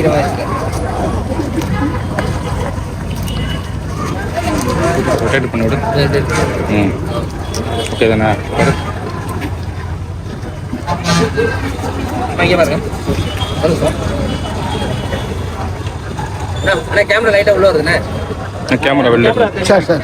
சீக்கிரமா ரொட்டேட் பண்ணி விடு ம். ஓகே தானே இங்கே பாருங்க கேமரா லைட்டாக உள்ளே வருதுண்ணே. கேமரா வெளியே சார் சார்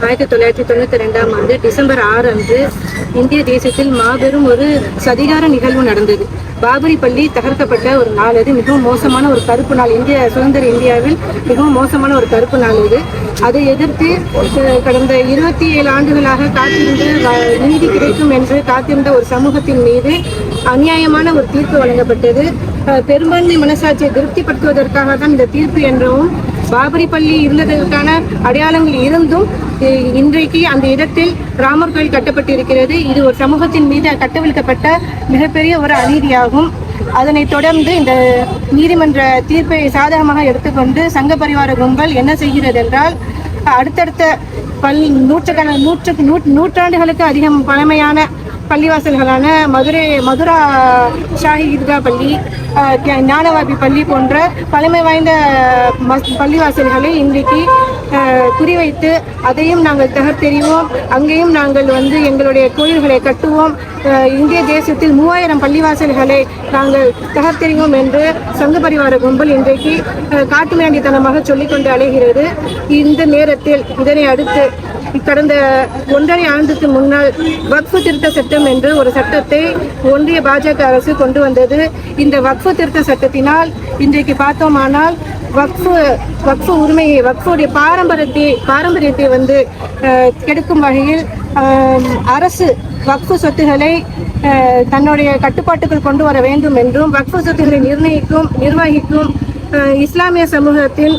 ஆயிரத்தி தொள்ளாயிரத்தி தொண்ணூத்தி ரெண்டாம் ஆண்டு டிசம்பர் ஆறு அன்று இந்திய தேசத்தில் மாபெரும் ஒரு சதிகார நிகழ்வு நடந்தது. பாபரி பள்ளி தகர்க்கப்பட்ட ஒரு நாள் அது. மிகவும் மோசமான ஒரு கருப்பு நாள். இந்திய சுதந்திர இந்தியாவில் மிகவும் மோசமான ஒரு கருப்பு நாள் இது. அதை எதிர்த்து கடந்த இருபத்தி ஏழு ஆண்டுகளாக காத்திருந்த வ- நீதி கிடைக்கும் என்று காத்திருந்த ஒரு சமூகத்தின் மீது அநியாயமான ஒரு தீர்ப்பு வழங்கப்பட்டது. பெரும்பான்மை மனசாட்சியை திருப்திப்படுத்துவதற்காக தான் இந்த தீர்ப்பு என்றும் பாபரி பள்ளி இருந்ததற்கான அடையாளங்கள் இருந்தும் இன்றைக்கு அந்த இடத்தில் ராமர் கோயில் கட்டப்பட்டிருக்கிறது. இது ஒரு சமூகத்தின் மீது கட்டவிழ்க்கப்பட்ட மிகப்பெரிய ஒரு அநீதியாகும். அதனைத் தொடர்ந்து இந்த நீதிமன்ற தீர்ப்பை சாதகமாக எடுத்துக்கொண்டு சங்க பரிவார கும்பல் என்ன செய்கிறது என்றால் அடுத்தடுத்த பல் நூற்றுக்கண நூற்று நூற்றாண்டுகளுக்கு அதிகம் பழமையான பள்ளிவாசல்களான மதுரை மதுரா ஷாஹி ஈத்கா பள்ளி ஞானவாபி பள்ளி போன்ற பழமை வாய்ந்த பள்ளிவாசல்களை இன்றைக்கு குறிவைத்து அதையும் நாங்கள் தகர்த்தெறிவோம். அங்கேயும் நாங்கள் வந்து எங்களுடைய கோயில்களை கட்டுவோம். இந்திய தேசத்தில் மூவாயிரம் பள்ளிவாசல்களை நாங்கள் தகர்த்தெறிவோம் என்று சங்க பரிவார கும்பல் இன்றைக்கு காட்டுமையாண்டித்தனமாக காட்டுமிராண்டித்தனமாக சொல்லிக்கொண்டு அலைகிறது. இந்த நேரத்தில் இதனை அடுத்து கடந்த ஒன்றரை ஆண்டுக்கு முன்னால் வக்ஃபு திருத்த சட்டம் என்று ஒரு சட்டத்தை ஒன்றிய பாஜக அரசு கொண்டு வந்தது. இந்த வக்ஃபு திருத்த சட்டத்தினால் இன்றைக்கு பார்த்தோமானால் வக்ஃபு வக்ஃபு உரிமையை வக்ஃபுடைய பாரம்பரியத்தை பாரம்பரியத்தை வந்து கெடுக்கும் வகையில் அரசு வக்ஃபு சொத்துக்களை தன்னுடைய கட்டுப்பாட்டுக்குள் கொண்டு வர வேண்டும் என்றும் வக்ஃபு சொத்துக்களை நிர்ணயிக்கும் நிர்வகிக்கும் இஸ்லாமிய சமூகத்தின்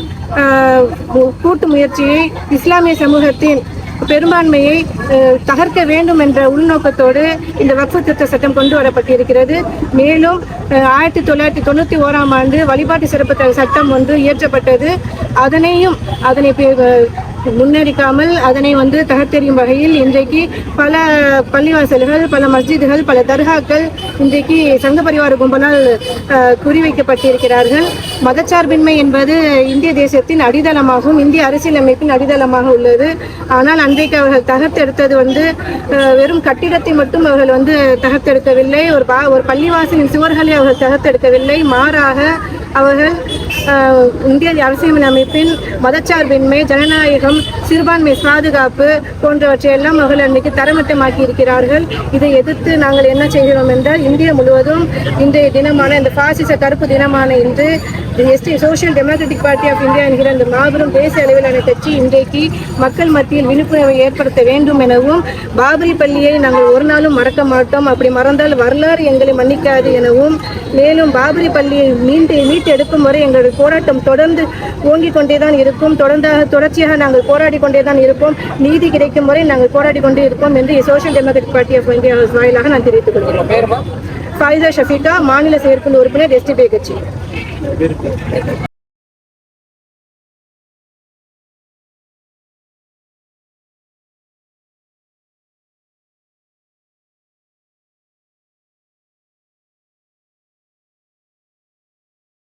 கூட்டு முயற்சியை இஸ்லாமிய சமூகத்தின் பெரும்பான்மையை அஹ், தகர்க்க வேண்டும் என்ற உள்நோக்கத்தோடு இந்த வக்ஃபு திருத்த சட்டம் கொண்டு வரப்பட்டிருக்கிறது. மேலும் அஹ், ஆயிரத்தி தொள்ளாயிரத்தி தொண்ணூற்றி ஓராம் ஆண்டு வழிபாட்டு சிறப்பு சட்டம் ஒன்று இயற்றப்பட்டது. அதனையும் அதனை முன்னெடுக்காமல் அதனை வந்து தகர்த்தெறியும் வகையில் இன்றைக்கு பல பள்ளிவாசல்கள் பல மஸ்ஜிதுகள் பல தர்காக்கள் இன்றைக்கு சங்க பரிவார கும்பலால் குறிவைக்கப்பட்டிருக்கிறார்கள். மதச்சார்பின்மை என்பது இந்திய தேசத்தின் அடித்தளமாகவும் இந்திய அரசியலமைப்பின் அடித்தளமாக உள்ளது. ஆனால் அன்றைக்கு அவர்கள் தகர்த்தெடுத்தது வந்து வெறும் கட்டிடத்தை மட்டும் அவர்கள் வந்து தகர்த்தெடுக்கவில்லை. ஒரு பா ஒரு பள்ளிவாசலின் சுவர்களை அவர்கள் தகர்த்தெடுக்கவில்லை. மாறாக அவர்கள் இந்திய அரசியல் அமைப்பின் மதச்சார்பின்மை ஜனநாயகம் சிறுபான்மை பாதுகாப்பு போன்றவற்றையெல்லாம் அவர்கள் அன்றைக்கு தரமட்டமாக்கி இருக்கிறார்கள் இதை எதிர்த்து நாங்கள் என்ன செய்கிறோம் என்றால் இந்தியா முழுவதும் இன்றைய தினமான இந்த பாசிச கருப்பு தினமான இன்று SD social democratic party of India என்கிற இந்த மாபெரும் தேசிய அளவிலான கட்சி இன்றைக்கு மக்கள் மத்தியில் விழிப்புணர்வை ஏற்படுத்த வேண்டும் எனவும் பாபரி பள்ளியை நாங்கள் ஒரு நாளும் மறக்க மாட்டோம். அப்படி மறந்தால் வரலாறு எங்களை மன்னிக்காது எனவும் மேலும் பாபரி பள்ளியை மீண்டு மீட்டு எடுக்கும் வரை எங்களுடைய போராட்டம் தொடர்ந்து ஓங்கிக் கொண்டே தான் இருக்கும். தொடர்ந்தாக தொடர்ச்சியாக நாங்கள் போராடி கொண்டே தான் இருப்போம். நீதி கிடைக்கும் வரை நாங்கள் போராடி கொண்டே இருப்போம் என்று social democratic party of India வாயிலாக நான் தெரிவித்துக் கொள்கிறேன். ஃபாயிதா ஷஃபிகா மாநில செயற்குழு உறுப்பினர் எஸ்டிபி கட்சி.